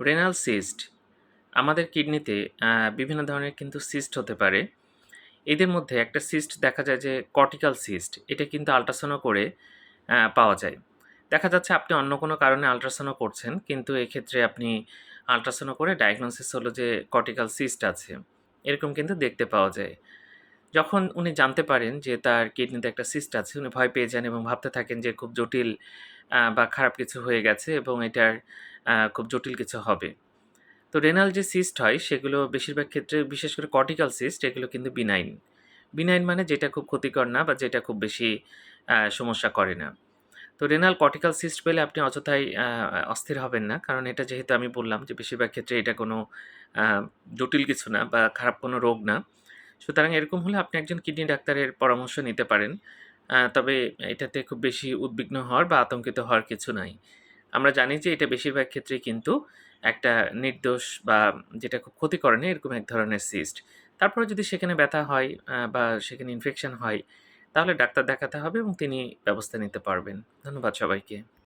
Renal cyst আমাদের কিডনিতে বিভিন্ন ধরনের কিন্তু সিস্ট হতে পারে। এদের মধ্যে একটা সিস্ট দেখা যায় যে কর্টিক্যাল সিস্ট এটা কিন্তু আল্ট্রাসাউন্ড করে পাওয়া যায়। দেখা যাচ্ছে আপনি অন্য কোনো কারণে আল্ট্রাসাউন্ড করছেন, কিন্তু এক্ষেত্রে আপনি আল্ট্রাসাউন্ড করে ডায়াগনোসিস হলো যে কর্টিক্যাল সিস্ট আছে। এরকম কিন্তু দেখতে পাওয়া যায়। যখন উনি জানতে পারেন যে তার কিডনিতে একটা সিস্ট আছে, উনি ভয় পেয়ে যান এবং ভাবতে থাকেন যে খুব জটিল বা খারাপ কিছু হয়ে গেছে এবং এটার খুব জটিল কিছু হবে। তো রেনাল যে সিস্ট হয়, সেগুলো বেশিরভাগ ক্ষেত্রে বিশেষ করে কর্টিক্যাল সিস্ট এগুলো কিন্তু বিনাইন বিনাইন মানে যেটা খুব ক্ষতিকর না বা যেটা খুব বেশি সমস্যা করে না। তো রেনাল কর্টিক্যাল সিস্ট পেলে আপনি অযথাই অস্থির হবেন না, কারণ এটা যেহেতু আমি বললাম যে বেশিরভাগ ক্ষেত্রে এটা কোনো জটিল কিছু না বা খারাপ কোনো রোগ না। সুতরাং এরকম হলে আপনি একজন কিডনি ডাক্তারের পরামর্শ নিতে পারেন। তবে এটাতে খুব বেশি উদ্বিগ্ন হওয়ার বা আতঙ্কিত হওয়ার কিছু নাই। আমরা জানি যে এটা বেশিরভাগ ক্ষেত্রেই কিন্তু একটা নির্দোষ বা যেটা খুব ক্ষতি করে না, এরকম এক ধরনের সিস্ট তারপরে যদি সেখানে ব্যথা হয় বা সেখানে ইনফেকশন হয়, তাহলে ডাক্তার দেখাতে হবে এবং তিনি ব্যবস্থা নিতে পারবেন। ধন্যবাদ সবাইকে।